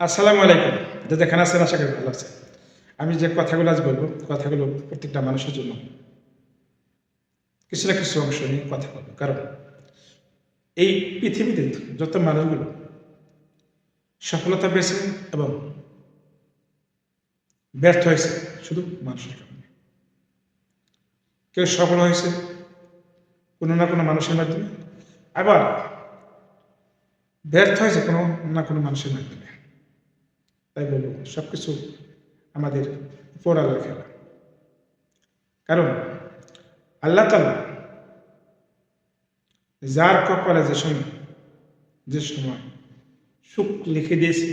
আসসালামু আলাইকুম। যে যেখানে আছেন, আশা করি ভালো আছে আমি যে কথাগুলো আজ বলব, কথাগুলো প্রত্যেকটা মানুষের জন্য। কিছু না কিছু অংশ নিয়ে কথা বলব। কারণ এই পৃথিবীতে যত মানুষগুলো সফলতা পেয়েছে এবং ব্যর্থ হয়েছে, শুধু মানুষের কারণে কেউ সফল হয়েছে কোনো না কোনো মানুষের মাধ্যমে, আবার ব্যর্থ হয়েছে কোনো না কোনো মানুষের মাধ্যমে। তাই বলব সব কিছু আমাদের উপর আল্লাহর খেলা। কারণ আল্লাহ তালা যার কপালে যে সময় যে সময় সুখ লিখে দিয়েছে,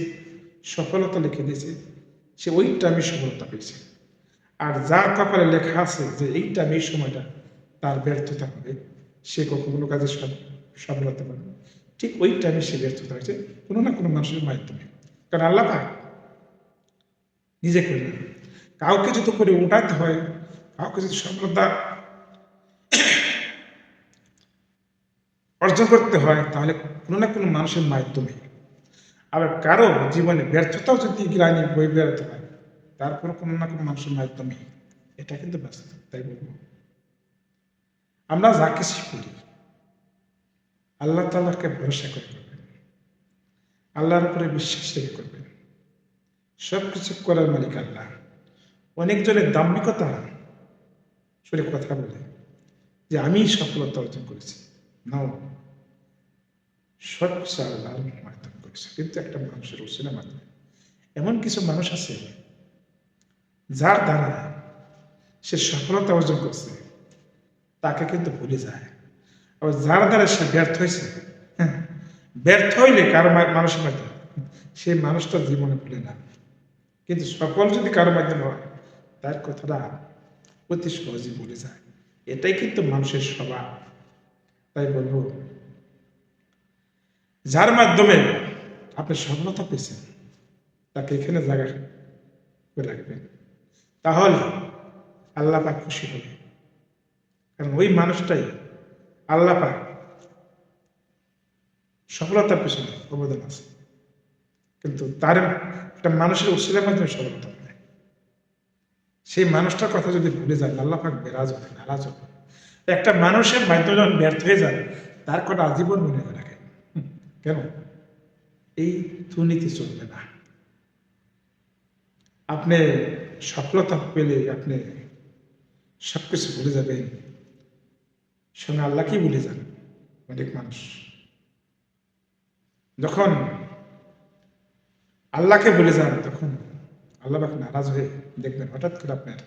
সফলতা লিখে দিয়েছে, সে ওই টাইমে সফলতা পেয়েছে। আর যার কপালে লেখা আছে যে এই টাইমে এই সময়টা তার ব্যর্থতা হবে, সে কখনো কাজে সফলতা পাবে ঠিক ওই টাইমে সে ব্যর্থতা হয়েছে কোনো না কোনো মানুষের মাধ্যমে। কারণ আল্লাহ পাক নিজে করে না কাউকে যদি করে উঠাতে হয়, কাউকে যদি সফলতা অর্জন করতে হয়, তাহলে কোনো না কোনো মানুষের মাধ্যমে। আবার কারও জীবনে ব্যর্থতাও যদি গ্রামী বই বেরোতে হয় তারপর কোনো না কোনো মানুষের মাধ্যমে। এটা কিন্তু বাস্তব তাই বলব। আমরা যা কিছু করি আল্লাহ তাল্লাহকে ভরসা করে করবেন। আল্লাহর উপরে বিশ্বাস করবেন। সব কিছু করার মালিক আল্লাহ। অনেকজনের দাম্ভিকতা শুনে কথা বলে যে আমি সফলতা অর্জন করেছি। নাও সব কিছু আল্লাহর মাধ্যমে করেছে। কিন্তু একটা মানুষের উচিনের মাধ্যমে এমন কিছু মানুষ আছে যার দ্বারা সে সফলতা অর্জন করছে তাকে কিন্তু ভুলে যায়। আবার যার দ্বারা সে ব্যর্থ হয়েছে হ্যাঁ, ব্যর্থ হইলে কারও মানুষের মাধ্যমে সেই মানুষটা জীবনে ভুলে না। কিন্তু সফল যদি কারও মাধ্যমে হয়, তার কথাটা অতি সহজে বলে যায়। এটাই কিন্তু মানুষের স্বভাব। তাই বলব, যার মাধ্যমে আপনি সফলতা পেয়েছেন, তাকে এখানে জায়গা করে রাখবেন। তাহলে আল্লাহ পাক খুশি হবে। কারণ ওই মানুষটাই আল্লাহ পাক সফলতার পেছনে অবদান আছে। কিন্তু তার একটা মানুষের উৎসের মাধ্যমে সফলতা সেই মানুষটার কথা যদি ভুলে যায়, আল্লাহ পাক বেরাজ হবে নারাজ হবে একটা মানুষের মাধ্যমে যখন ব্যর্থ হয়ে যায়, তার কথা আজীবন মনে করে রাখে কেন? এই দুর্নীতি চলবে না। আপনি সফলতা পেলে আপনি সব কিছু ভুলে যাবেন। সঙ্গে আল্লাহকেই ভুলে যান অনেক মানুষ। যখন আল্লাহকে ভুলে যান তখন আল্লাহ পাক নারাজ হয়ে দেখবেন হঠাৎ করে আপনার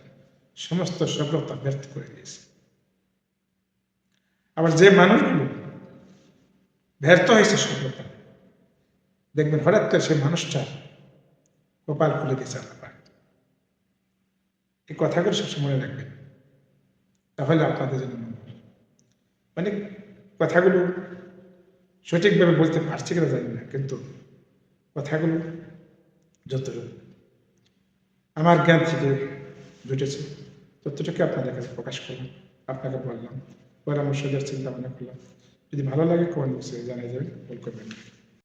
সমস্ত সফলতা ব্যর্থ করে দিয়েছে। আবার যে মানুষগুলো ব্যর্থ হয়েছে সফলতা, দেখবেন হঠাৎ করে সেই মানুষটা কপাল খুলে দিয়েছে আল্লাহ। এই কথাগুলো সবসময় মনে রাখবেন। তাহলে আপনাদের জন্য অনেক কথাগুলো সঠিকভাবে বলতে পারছি কিনা জানি না, কিন্তু কথাগুলো যতটুকু। আমার জ্ঞান থেকে জুটেছে। ততটুকু আপনাদের কাছে প্রকাশ করলাম, আপনাকে বললাম, পরামর্শ দেওয়ার চিন্তা ভাবনা করলাম। যদি ভালো লাগে কমেন্ট বক্সে জানিয়ে যাবেন ভুল করবেন।